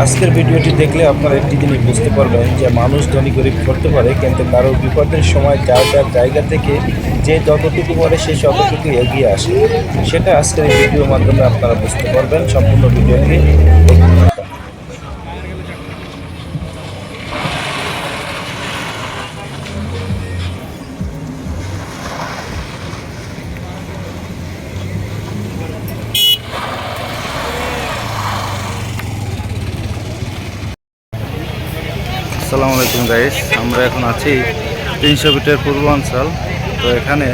আজকের ভিডিওটি দেখলে আপনারা একটি জিনিস বুঝতে পারবেন যে মানুষ ধনী, গরিব করতে পারে, কিন্তু কারও বিপদের সময় যার যার জায়গা থেকে যে যতটুকু পরে সে ততটুকু এগিয়ে আসে। সেটা আজকের এই ভিডিওর মাধ্যমে আপনারা বুঝতে পারবেন। সম্পূর্ণ ভিডিওটি আসসালামু আলাইকুম গাইস আমরা এখন আছি তিনশো ফিটের পূর্বাঞ্চল তো এখানে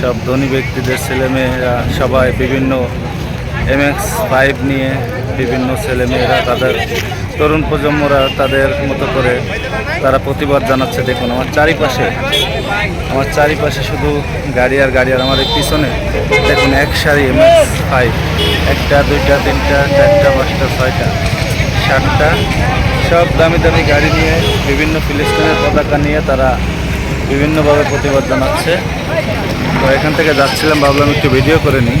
সব ধনী ব্যক্তিদের, ছেলেমেয়েরা সবাই বিভিন্ন এমএক্স ফাইভ নিয়ে বিভিন্ন ছেলেমেয়েরা, তাদের তরুণ প্রজন্মরা তাদের মতো করে তারা প্রতিবাদ জানাচ্ছে। দেখুন, আমার চারিপাশে আমার চারিপাশে শুধু গাড়ি আর গাড়ি আর এই পিছনে দেখুন এক সারি এমএক্স ফাইভ একটা, দুইটা, তিনটা, চারটা, পাঁচটা, ছয়টা, সাতটা সব দামি দামি গাড়ি নিয়ে বিভিন্ন ফিলিস্তিনের পতাকা নিয়ে তারা বিভিন্নভাবে প্রতিবাদ জানাচ্ছে। তো এখান থেকে যাচ্ছিলাম, ভাবলাম একটু ভিডিও করে নিই।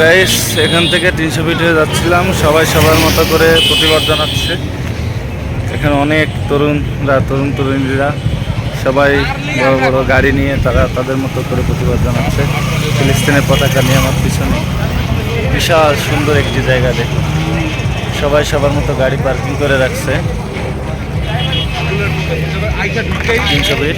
গাইস এখান থেকে তিনশো ফিট হয়ে যাচ্ছিলাম। সবাই সবার মতো করে প্রতিবাদ জানাচ্ছে। এখানে অনেক তরুণরা, তরুণ তরুণীরা, সবাই বড় বড় গাড়ি নিয়ে তারা তাদের মতো করে প্রতিবাদ জানাচ্ছে। ফিলিস্তিনের পতাকা নিয়ে আমার পিছনে বিশাল সুন্দর একটি জায়গা দেখুন। সবাই সবার মতো গাড়ি পার্কিং করে রাখছে। তিনশো ফিট